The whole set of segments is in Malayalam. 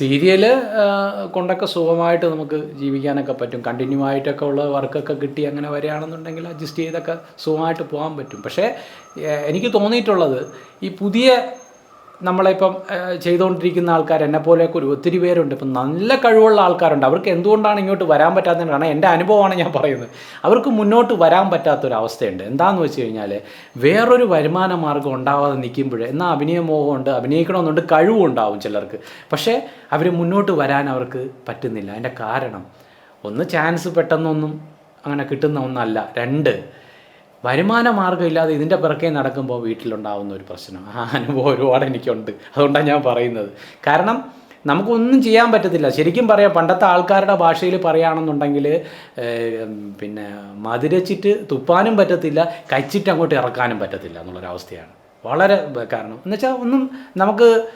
സീരിയൽ കൊണ്ടൊക്കെ സുഖമായിട്ട് നമുക്ക് ജീവിക്കാനൊക്കെ പറ്റും. കണ്ടിന്യൂ ആയിട്ടൊക്കെ ഉള്ള വർക്കൊക്കെ കിട്ടി അങ്ങനെ വരികയാണെന്നുണ്ടെങ്കിൽ അഡ്ജസ്റ്റ് ചെയ്തൊക്കെ സുഖമായിട്ട് പോകാൻ പറ്റും. പക്ഷേ എനിക്ക് തോന്നിയിട്ടുള്ളത് ഈ പുതിയ നമ്മളിപ്പം ചെയ്തുകൊണ്ടിരിക്കുന്ന ആൾക്കാർ എന്നെ പോലെയൊക്കെ ഒരു ഒത്തിരി പേരുണ്ട്. ഇപ്പം നല്ല കഴിവുള്ള ആൾക്കാരുണ്ട്. അവർക്ക് എന്തുകൊണ്ടാണ് ഇങ്ങോട്ട് വരാൻ പറ്റാത്തതെന്ന് കാരണം എന്റെ അനുഭവമാണ് ഞാൻ പറയുന്നത്. അവർക്ക് മുന്നോട്ട് വരാൻ പറ്റാത്തൊരവസ്ഥയുണ്ട്. എന്താണെന്ന് വെച്ച് കഴിഞ്ഞാൽ വേറൊരു വരുമാന മാർഗം ഉണ്ടാവാതെ നിൽക്കുമ്പോൾ എന്നാൽ അഭിനയമോഹമുണ്ട് അഭിനയിക്കണമെന്നുണ്ട് കഴിവും ഉണ്ടാവും ചിലർക്ക്. പക്ഷേ അവർ മുന്നോട്ട് വരാൻ അവർക്ക് പറ്റുന്നില്ല. അതിന്റെ കാരണം ഒന്ന് ചാൻസ് പെട്ടെന്നൊന്നും അങ്ങനെ കിട്ടുന്ന ഒന്നല്ല. രണ്ട് വരുമാന മാർഗം ഇല്ലാതെ ഇതിന്റെ പിറകെ നടക്കുമ്പോൾ വീട്ടിലുണ്ടാവുന്ന ഒരു പ്രശ്നം. ആ അനുഭവം ഒരുപാട് എനിക്കുണ്ട്. അതുകൊണ്ടാണ് ഞാൻ പറയുന്നത്. കാരണം നമുക്കൊന്നും ചെയ്യാൻ പറ്റത്തില്ല. ശരിക്കും പറയാം പണ്ടത്തെ ആൾക്കാരുടെ ഭാഷയിൽ പറയുകയാണെന്നുണ്ടെങ്കിൽ പിന്നെ മതിരച്ചിട്ട് തുപ്പാനും പറ്റത്തില്ല കച്ചിട്ട് അങ്ങോട്ട് ഇറക്കാനും പറ്റത്തില്ല എന്നുള്ളൊരവസ്ഥയാണ് വളരെ കാരണം. എന്നുവെച്ചാൽ ഒന്നും നമുക്ക്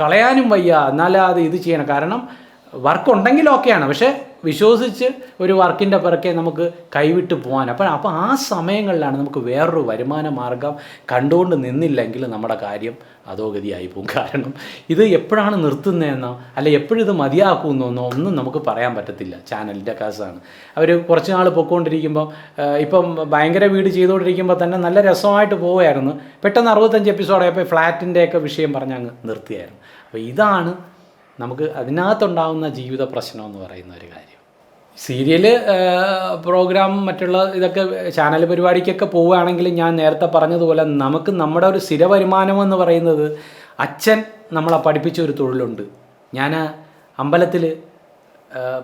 കളയാനും വയ്യ. എന്നാലും അത് ഇത് ചെയ്യണം. കാരണം വർക്ക് ഉണ്ടെങ്കിൽ ഓക്കെയാണ് പക്ഷേ വിശ്വസിച്ച് ഒരു വർക്കിന്റെ പിറക്കെ നമുക്ക് കൈവിട്ട് പോകാൻ. അപ്പോൾ അപ്പോൾ ആ സമയങ്ങളിലാണ് നമുക്ക് വേറൊരു വരുമാന മാർഗം കണ്ടുകൊണ്ട് നിന്നില്ലെങ്കിൽ നമ്മുടെ കാര്യം അധോഗതിയായി പോകും. കാരണം ഇത് എപ്പോഴാണ് നിർത്തുന്നതെന്നോ അല്ല എപ്പോഴിത് ഇത് മതിയാക്കുമെന്നോ ഒന്നും നമുക്ക് പറയാൻ പറ്റത്തില്ല. ചാനലിന്റെ കേസാണ്. അവർ കുറച്ച് നാൾ പൊയ്ക്കൊണ്ടിരിക്കുമ്പോൾ ഇപ്പം ഭയങ്കര വീട് ചെയ്തുകൊണ്ടിരിക്കുമ്പോൾ തന്നെ നല്ല രസമായിട്ട് പോവുമായിരുന്നു. പെട്ടെന്ന് അറുപത്തഞ്ച് എപ്പിസോഡായപ്പോൾ ഫ്ലാറ്റിന്റെയൊക്കെ വിഷയം പറഞ്ഞ് അങ്ങ് നിർത്തിയായിരുന്നു. അപ്പോൾ ഇതാണ് നമുക്ക് അതിനകത്തുണ്ടാകുന്ന ജീവിത പ്രശ്നം എന്ന് പറയുന്ന ഒരു കാര്യം. സീരിയൽ പ്രോഗ്രാം മറ്റുള്ള ഇതൊക്കെ ചാനൽ പരിപാടിക്കൊക്കെ പോവുകയാണെങ്കിൽ ഞാൻ നേരത്തെ പറഞ്ഞതുപോലെ നമുക്ക് നമ്മുടെ ഒരു സ്ഥിര വരുമാനം എന്ന് പറയുന്നത് അച്ഛൻ നമ്മളെ പഠിപ്പിച്ച ഒരു തൊഴിലുണ്ട്. ഞാൻ അമ്പലത്തിൽ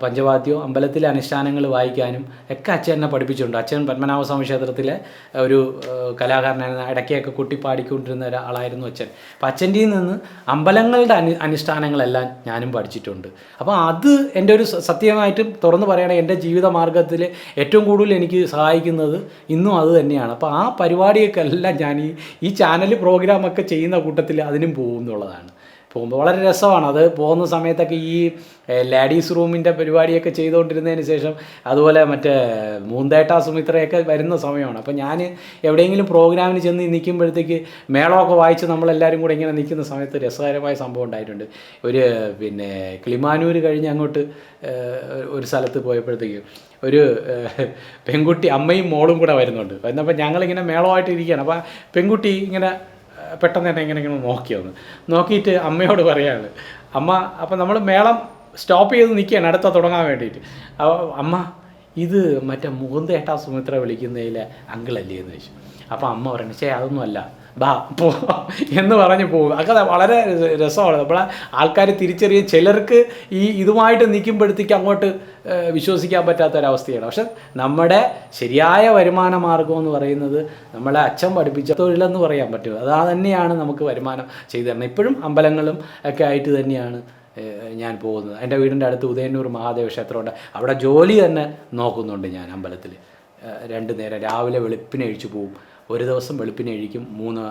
പഞ്ചവാദ്യവും അമ്പലത്തിലെ അനുഷ്ഠാനങ്ങൾ വായിക്കാനും ഒക്കെ അച്ഛൻ എന്നെ പഠിപ്പിച്ചിട്ടുണ്ട്. അച്ഛൻ പത്മനാഭ സ്വാമി ക്ഷേത്രത്തിലെ ഒരു കലാകാരനായിരുന്നു. ഇടയ്ക്കൊക്കെ കുട്ടി പാടിക്കൊണ്ടിരുന്ന ഒരാളായിരുന്നു അച്ഛൻ. അപ്പം അച്ഛന്റെ നിന്ന് അമ്പലങ്ങളുടെ അനു അനുഷ്ഠാനങ്ങളെല്ലാം ഞാനും പഠിച്ചിട്ടുണ്ട്. അപ്പോൾ അത് എന്റെ ഒരു സത്യമായിട്ടും തുറന്ന് പറയുകയാണെങ്കിൽ എന്റെ ജീവിത മാർഗത്തിൽ ഏറ്റവും കൂടുതൽ എനിക്ക് സഹായിക്കുന്നത് ഇന്നും അത് തന്നെയാണ്. അപ്പോൾ ആ പരിപാടിയൊക്കെ എല്ലാം ഞാൻ ഈ ഈ ചാനൽ പ്രോഗ്രാമൊക്കെ ചെയ്യുന്ന കൂട്ടത്തിൽ അതിനും പോകും എന്നുള്ളതാണ്. പോകുമ്പോൾ വളരെ രസമാണ്. അത് പോകുന്ന സമയത്തൊക്കെ ഈ ലേഡീസ് റൂമിന്റെ പരിപാടിയൊക്കെ ചെയ്തുകൊണ്ടിരുന്നതിന് ശേഷം അതുപോലെ മറ്റേ മൂന്തേട്ട സുമിത്രയൊക്കെ വരുന്ന സമയമാണ്. അപ്പോൾ ഞാൻ എവിടെയെങ്കിലും പ്രോഗ്രാമിന് ചെന്ന് നിൽക്കുമ്പോഴത്തേക്ക് മേളമൊക്കെ വായിച്ച് നമ്മളെല്ലാവരും കൂടെ ഇങ്ങനെ നിൽക്കുന്ന സമയത്ത് രസകരമായ സംഭവം ഉണ്ടായിട്ടുണ്ട്. ഒരു പിന്നെ കിളിമാനൂർ കഴിഞ്ഞ് അങ്ങോട്ട് ഒരു സ്ഥലത്ത് പോയപ്പോഴത്തേക്ക് ഒരു പെൺകുട്ടി അമ്മയും മോളും കൂടെ വരുന്നുണ്ട്. എന്നപ്പോൾ ഞങ്ങളിങ്ങനെ മേളമായിട്ട് ഇരിക്കുകയാണ്. അപ്പോൾ പെൺകുട്ടി ഇങ്ങനെ പെട്ടെന്ന് തന്നെ ഇങ്ങനെ നോക്കി നോക്കിയിട്ട് അമ്മയോട് പറയാണ് അമ്മ അപ്പം നമ്മൾ മേളം സ്റ്റോപ്പ് ചെയ്ത് നിൽക്കുകയാണ് അടുത്ത തുടങ്ങാൻ വേണ്ടിയിട്ട്. അമ്മ ഇത് മറ്റേ മുകുന്ദേട്ടാ സുമിത്ര വിളിക്കുന്നതിലെ അങ്കിളല്ലേ? എന്ന് ചോദിച്ചു. അപ്പോൾ അമ്മ പറയുന്നത് ചേ അതൊന്നും അല്ല. ബാ പോ എന്ന് പറഞ്ഞ് പോകും. അതൊക്കെ വളരെ രസമാണ്. നമ്മളെ ആൾക്കാർ തിരിച്ചറിയും. ചിലർക്ക് ഈ ഇതുമായിട്ട് നിൽക്കുമ്പോഴത്തേക്ക് അങ്ങോട്ട് വിശ്വസിക്കാൻ പറ്റാത്ത ഒരവസ്ഥയാണ് പക്ഷെ നമ്മുടെ ശരിയായ വരുമാന മാർഗം എന്ന് പറയുന്നത് നമ്മളെ അച്ഛൻ പഠിപ്പിച്ച തൊഴിലെന്ന് പറയാൻ പറ്റും. അത് തന്നെയാണ് നമുക്ക് വരുമാനം ചെയ്തു തരുന്നത്. ഇപ്പോഴും അമ്പലങ്ങളും ഒക്കെ ആയിട്ട് തന്നെയാണ് ഞാൻ പോകുന്നത്. എന്റെ വീടിന്റെ അടുത്ത് ഉദയന്നൂർ മഹാദേവ ക്ഷേത്രമുണ്ട്. അവിടെ ജോലി തന്നെ നോക്കുന്നുണ്ട് ഞാൻ അമ്പലത്തിൽ. രണ്ട് നേരം രാവിലെ വെളുപ്പിനെ അഴിച്ചു പോവും ഒരു ദിവസം വെളുപ്പിനെ എഴിക്കും മൂന്ന്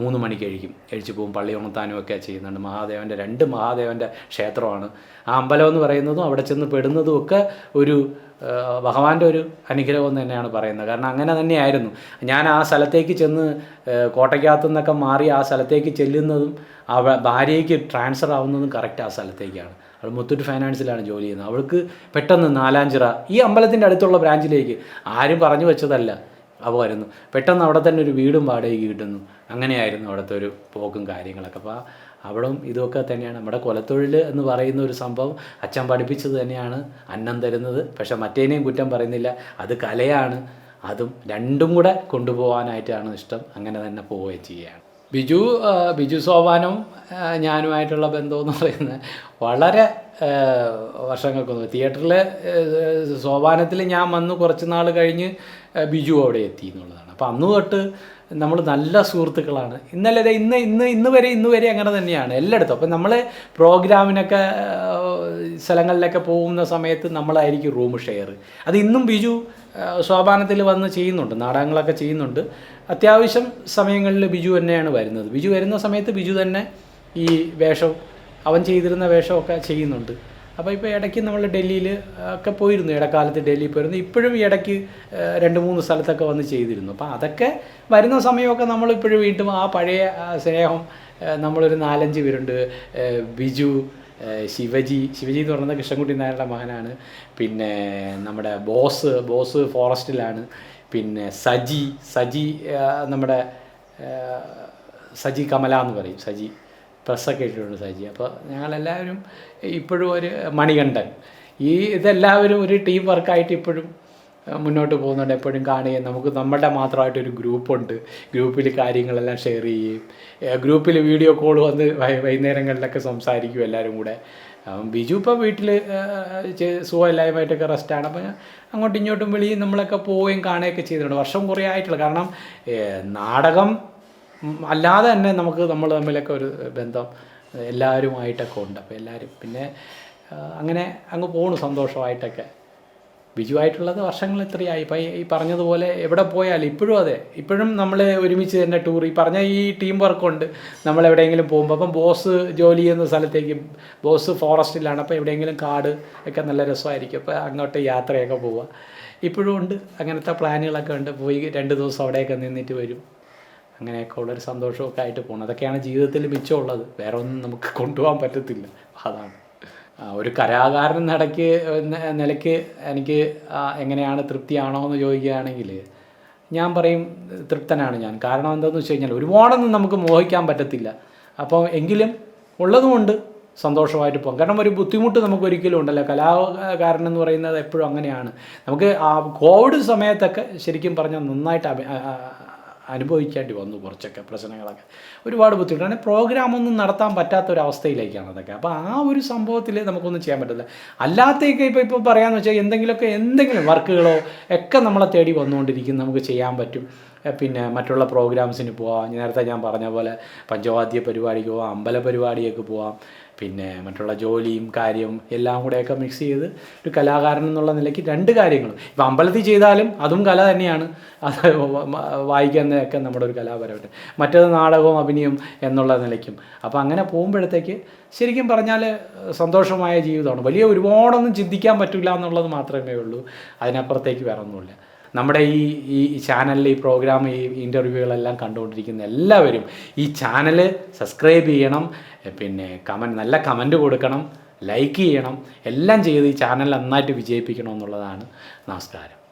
മൂന്ന് മണിക്ക് എഴിക്കും എഴിച്ചു പോകും പള്ളി ഉണർത്താനും ഒക്കെ ചെയ്യുന്നുണ്ട്. മഹാദേവന്റെ രണ്ട് മഹാദേവന്റെ ക്ഷേത്രമാണ്. ആ അമ്പലം എന്ന് പറയുന്നതും അവിടെ ചെന്ന് പെടുന്നതും ഒക്കെ ഒരു ആ, ഭഗവാന്റെ ഒരു അനുഗ്രഹം എന്ന് തന്നെയാണ് പറയുന്നത്. കാരണം അങ്ങനെ തന്നെയായിരുന്നു. ഞാൻ ആ സ്ഥലത്തേക്ക് ചെന്ന് ആ, കോട്ടയ്ക്കകത്തു നിന്നൊക്കെ മാറി ആ സ്ഥലത്തേക്ക് ചെല്ലുന്നതും അവ ഭാര്യയ്ക്ക് ട്രാൻസ്ഫർ ആവുന്നതും കറക്റ്റ് ആ സ്ഥലത്തേക്കാണ്. അവൾ മുത്തൂറ്റ് ഫൈനാൻസിലാണ് ജോലി ചെയ്യുന്നത്. അവൾക്ക് പെട്ടെന്ന് നാലാഞ്ചിറ ഈ അമ്പലത്തിന്റെ അടുത്തുള്ള ബ്രാഞ്ചിലേക്ക് ആരും പറഞ്ഞു വെച്ചതല്ല. അവ വരുന്നു പെട്ടെന്ന് അവിടെ തന്നെ ഒരു വീടും വാടകയ്ക്ക് കിട്ടുന്നു. അങ്ങനെയായിരുന്നു അവിടുത്തെ ഒരു പോക്കും കാര്യങ്ങളൊക്കെ. അപ്പോൾ അവിടെ ഇതൊക്കെ തന്നെയാണ്. നമ്മുടെ കൊലത്തൊഴിൽ എന്ന് പറയുന്ന ഒരു സംഭവം അച്ഛൻ പഠിപ്പിച്ചത് തന്നെയാണ്. അന്നം തരുന്നത്. പക്ഷേ മറ്റേനെയും കുറ്റം പറയുന്നില്ല. അത് കലയാണ്. അതും രണ്ടും കൂടെ കൊണ്ടുപോകാനായിട്ടാണ് ഇഷ്ടം. അങ്ങനെ തന്നെ പോവുകയും ചെയ്യുകയാണ്. ബിജു ബിജു സോപാനും ഞാനുമായിട്ടുള്ള ബന്ധമെന്ന് പറയുന്നത് വളരെ വർഷങ്ങൾക്കൊന്നും തിയേറ്ററിൽ സോപാനത്തിൽ ഞാൻ വന്ന് കുറച്ച് നാൾ കഴിഞ്ഞ് ബിജു അവിടെ എത്തി എന്നുള്ളതാണ്. അപ്പോൾ അന്ന് തൊട്ട് നമ്മൾ നല്ല സുഹൃത്തുക്കളാണ്. ഇന്നലെ ഇന്ന് ഇന്ന് ഇന്ന് വരെ ഇന്ന് വരെ അങ്ങനെ തന്നെയാണ് എല്ലായിടത്തും. അപ്പം നമ്മൾ പ്രോഗ്രാമിനൊക്കെ സ്ഥലങ്ങളിലൊക്കെ പോകുന്ന സമയത്ത് നമ്മളായിരിക്കും റൂം ഷെയർ അത് ഇന്നും ബിജു സോപാനത്തിൽ വന്ന് ചെയ്യുന്നുണ്ട് നാടകങ്ങളൊക്കെ ചെയ്യുന്നുണ്ട്. അത്യാവശ്യം സമയങ്ങളിൽ ബിജു തന്നെയാണ് വരുന്നത്. ബിജു വരുന്ന സമയത്ത് ബിജു തന്നെ ഈ വേഷം അവൻ ചെയ്തിരുന്ന വേഷമൊക്കെ ചെയ്യുന്നുണ്ട്. അപ്പോൾ ഇപ്പോൾ ഇടയ്ക്ക് നമ്മൾ ഡൽഹിയിൽ ഒക്കെ പോയിരുന്നു ഇടക്കാലത്ത് ഡൽഹിയിൽ പോയിരുന്നു. ഇപ്പോഴും ഇടയ്ക്ക് രണ്ട് മൂന്ന് സ്ഥലത്തൊക്കെ വന്ന് ചെയ്തിരുന്നു. അപ്പോൾ അതൊക്കെ വരുന്ന സമയമൊക്കെ നമ്മളിപ്പോഴും വീണ്ടും ആ പഴയ സ്നേഹം നമ്മളൊരു നാലഞ്ച് പേരുണ്ട്. ബിജു ശിവജി. ശിവജി എന്ന് പറയുന്നത് കൃഷ്ണൻകുട്ടി നായരുടെ മകനാണ്. പിന്നെ നമ്മുടെ ബോസ് ബോസ് ഫോറസ്റ്റിലാണ്. പിന്നെ സജി സജി നമ്മുടെ സജി കമല എന്ന് പറയും സജി. പ്രസ്സൊക്കെ ഇട്ടിട്ടുണ്ട് സജി. അപ്പോൾ ഞങ്ങളെല്ലാവരും ഇപ്പോഴും ഒരു മണികണ്ഠൻ. ഈ ഇതെല്ലാവരും ഒരു ടീം വർക്കായിട്ട് ഇപ്പോഴും മുന്നോട്ട് പോകുന്നുണ്ട്. എപ്പോഴും കാണുകയും നമുക്ക് നമ്മുടെ മാത്രമായിട്ടൊരു ഗ്രൂപ്പുണ്ട് ഗ്രൂപ്പിൽ കാര്യങ്ങളെല്ലാം ഷെയർ ചെയ്യുകയും ഗ്രൂപ്പിൽ വീഡിയോ കോൾ വന്ന് വൈകുന്നേരങ്ങളിലൊക്കെ സംസാരിക്കും എല്ലാവരും കൂടെ. ബിജു ഇപ്പോൾ വീട്ടിൽ സുഖമില്ലായ്മയായിട്ടൊക്കെ റെസ്റ്റാണ് അപ്പോൾ അങ്ങോട്ടും ഇങ്ങോട്ടും വെളിയിൽ നമ്മളൊക്കെ പോവുകയും കാണുകയൊക്കെ ചെയ്തിട്ടുണ്ട്. വർഷം കുറേ ആയിട്ടുള്ള കാരണം നാടകം അല്ലാതെ തന്നെ നമുക്ക് നമ്മൾ തമ്മിലൊക്കെ ഒരു ബന്ധം എല്ലാവരുമായിട്ടൊക്കെ ഉണ്ട്. അപ്പോൾ എല്ലാവരും പിന്നെ അങ്ങനെ അങ്ങ് പോണു സന്തോഷമായിട്ടൊക്കെ. ബിജുവായിട്ടുള്ളത് വർഷങ്ങൾ ഇത്രയായി. ഇപ്പം ഈ പറഞ്ഞതുപോലെ എവിടെ പോയാലും ഇപ്പോഴും അതെ. ഇപ്പോഴും നമ്മൾ ഒരുമിച്ച് തന്നെ ടൂർ ഈ പറഞ്ഞ ഈ ടീം വർക്കുണ്ട് നമ്മൾ എവിടെയെങ്കിലും പോകുമ്പോൾ അപ്പം ബോസ് ജോലി ചെയ്യുന്ന സ്ഥലത്തേക്ക് ബോസ് ഫോറസ്റ്റിലാണ് അപ്പോൾ എവിടെയെങ്കിലും കാട് ഒക്കെ നല്ല രസമായിരിക്കും. അപ്പോൾ അങ്ങോട്ട് യാത്രയൊക്കെ പോവുക. ഇപ്പോഴും ഉണ്ട്. അങ്ങനത്തെ പ്ലാനുകളൊക്കെ ഉണ്ട്. പോയി രണ്ട് ദിവസം അവിടെയൊക്കെ നിന്നിട്ട് വരും. അങ്ങനെയൊക്കെ ഉള്ളൊരു സന്തോഷമൊക്കെ ആയിട്ട് പോകണം അതൊക്കെയാണ് ജീവിതത്തിൽ മിച്ചമുള്ളത്. വേറെ ഒന്നും നമുക്ക് കൊണ്ടുപോകാൻ പറ്റത്തില്ല. അതാണ്. ഒരു കലാകാരൻ നടക്ക് നിലയ്ക്ക് എനിക്ക് എങ്ങനെയാണ് തൃപ്തിയാണോ എന്ന് ചോദിക്കുകയാണെങ്കിൽ ഞാൻ പറയും തൃപ്തനാണ് ഞാൻ. കാരണം എന്താണെന്ന് വെച്ച് കഴിഞ്ഞാൽ ഒരുപാടൊന്നും നമുക്ക് മോഹിക്കാൻ പറ്റത്തില്ല. അപ്പോൾ എങ്കിലും ഉള്ളതുകൊണ്ട് സന്തോഷമായിട്ട് പോകും. കാരണം ഒരു ബുദ്ധിമുട്ട് നമുക്ക് ഒരിക്കലും ഉണ്ടല്ലോ. കലാകാരൻ എന്ന് പറയുന്നത് എപ്പോഴും അങ്ങനെയാണ്. നമുക്ക് ആ കോവിഡ് സമയത്തൊക്കെ ശരിക്കും പറഞ്ഞാൽ നന്നായിട്ട് അനുഭവിക്കേണ്ടി വന്നു കുറച്ചൊക്കെ പ്രശ്നങ്ങളൊക്കെ. ഒരുപാട് ബുദ്ധിമുട്ടാണ്. പ്രോഗ്രാമൊന്നും നടത്താൻ പറ്റാത്ത ഒരു അവസ്ഥയിലേക്കാണ് അതൊക്കെ. അപ്പോൾ ആ ഒരു സംഭവത്തിൽ നമുക്കൊന്നും ചെയ്യാൻ പറ്റില്ല അല്ലാത്തേക്ക് ഇപ്പോൾ ഇപ്പോൾ പറയാമെന്ന് വെച്ചാൽ എന്തെങ്കിലുമൊക്കെ എന്തെങ്കിലും വർക്കുകളോ ഒക്കെ നമ്മളെ തേടി വന്നുകൊണ്ടിരിക്കും. നമുക്ക് ചെയ്യാൻ പറ്റും. പിന്നെ മറ്റുള്ള പ്രോഗ്രാംസിന് പോവാം. നേരത്തെ ഞാൻ പറഞ്ഞ പോലെ പഞ്ചവാദ്യ പരിപാടിക്ക് പോവാം അമ്പല പരിപാടിയൊക്കെ പോവാം. പിന്നെ മറ്റുള്ള ജോലിയും കാര്യവും എല്ലാം കൂടെയൊക്കെ മിക്സ് ചെയ്ത് ഒരു കലാകാരൻ എന്നുള്ള നിലയ്ക്ക് രണ്ട് കാര്യങ്ങളും. ഇപ്പം അമ്പലത്തിൽ ചെയ്താലും അതും കല തന്നെയാണ്. അത് വായിക്കുന്നതൊക്കെ നമ്മുടെ ഒരു കലാപരമായിട്ട്. മറ്റേത് നാടകവും അഭിനയം എന്നുള്ള നിലയ്ക്കും. അപ്പോൾ അങ്ങനെ പോകുമ്പോഴത്തേക്ക് ശരിക്കും പറഞ്ഞാൽ സന്തോഷമായ ജീവിതമാണ്. വലിയ ഒരുപാടൊന്നും ചിന്തിക്കാൻ പറ്റില്ല എന്നുള്ളത് മാത്രമേ ഉള്ളൂ. അതിനപ്പുറത്തേക്ക് വേറെ ഒന്നുമില്ല നമ്മുടെ ഈ ഈ ചാനലിൽ ഈ പ്രോഗ്രാം ഈ ഇന്റർവ്യൂകളെല്ലാം കണ്ടുകൊണ്ടിരിക്കുന്ന എല്ലാവരും ഈ ചാനൽ സബ്സ്ക്രൈബ് ചെയ്യണം പിന്നെ കമന്റ് നല്ല കമന്റ് കൊടുക്കണം ലൈക്ക് ചെയ്യണം എല്ലാം ചെയ്ത് ഈ ചാനൽ നന്നായിട്ട് വിജയിപ്പിക്കണം എന്നുള്ളതാണ് നമസ്കാരം.